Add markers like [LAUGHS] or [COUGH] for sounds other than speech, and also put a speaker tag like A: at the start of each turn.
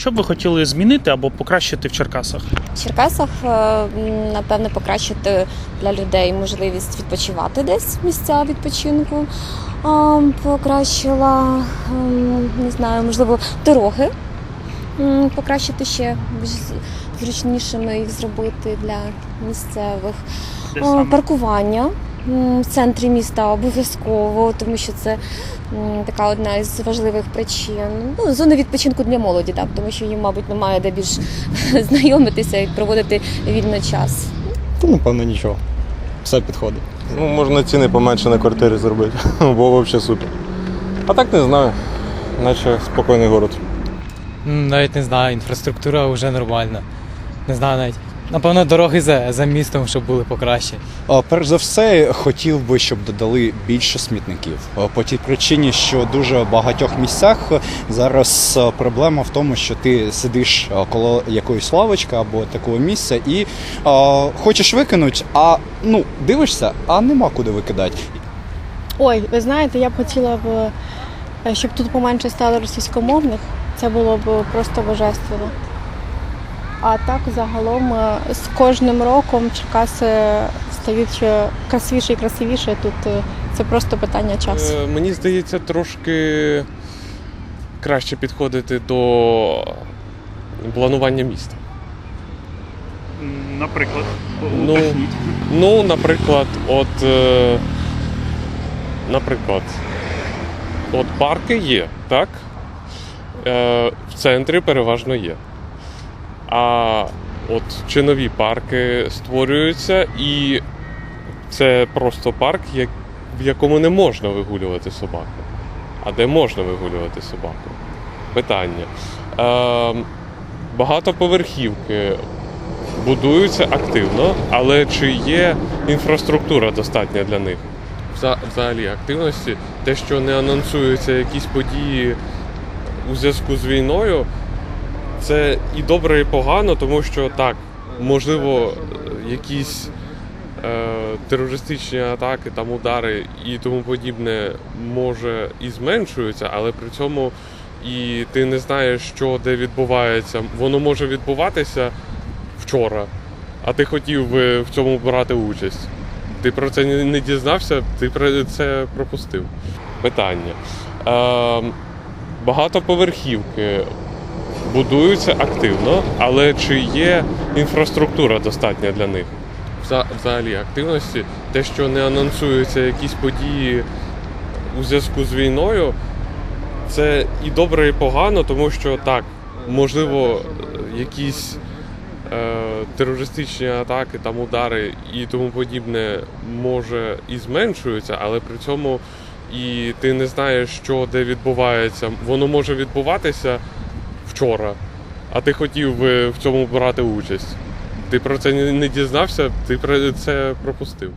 A: Що б ви хотіли змінити або покращити в Черкасах?
B: В Черкасах, е, напевне, покращити для людей можливість відпочивати десь місця відпочинку. Покращила, ем, не знаю, можливо, дороги. Покращити ще більш зручнішими їх зробити для місцевих.
A: Саме?
B: Паркування в центрі міста обов'язково, тому що це така одна із важливих причин. Ну, зони відпочинку для молоді, так, тому що їм, мабуть, немає де більш [LAUGHS] знайомитися і проводити вільний час.
C: Та, напевно, нічого. Все підходить.
D: Ну, можна ціни поменше на квартири зробити. [LAUGHS] Було взагалі супер. А так не знаю. Наче спокійний город.
E: Навіть не знаю, інфраструктура вже нормальна. Не знаю навіть. Напевно, дороги за, за містом, щоб були покраще.
C: Перш за все, хотів би, щоб додали більше смітників. По тій причині, що дуже в багатьох місцях зараз проблема в тому, що ти сидиш коло якоїсь лавочки або такого місця і а, хочеш викинути, а ну дивишся, а нема куди викидати.
F: Ой, ви знаєте, я б хотіла б, е, щоб тут поменше стало російськомовних. Це було б просто божественно. А так загалом е, з кожним роком Черкаси стають е, красивіше і красивіше. Тут е, це просто питання часу.
G: Мені здається, трошки краще підходити до планування міста.
A: Наприклад,
G: Ну, ну наприклад, от. Е, наприклад, от парки є, так? Е, в центрі переважно є. А от чи нові парки створюються, і це просто парк, в якому не можна вигулювати собаку. А де можна вигулювати собаку? Питання. Е, багатоповерхівки будуються активно, але чи є інфраструктура достатня для них? Взагалі активності, те, що не анонсуються якісь події у зв'язку з війною, це і добре, і погано, тому що так, можливо, якісь е, терористичні атаки, там удари і тому подібне може і зменшуються, але при цьому і ти не знаєш, що де відбувається. Воно може відбуватися вчора, а ти хотів би в цьому брати участь. Ти про це не дізнався, ти про це пропустив. Питання. Е, багатоповерхівки будуються активно, але чи є інфраструктура достатня для них? Взагалі активності, те, що не анонсуються якісь події у зв'язку з війною, це і добре, і погано, тому що так, можливо, якісь е, терористичні атаки, там удари і тому подібне може і зменшуються, але при цьому і ти не знаєш, що де відбувається. Воно може відбуватися вчора, а ти хотів би в цьому брати участь. Ти про це не дізнався, ти про це пропустив.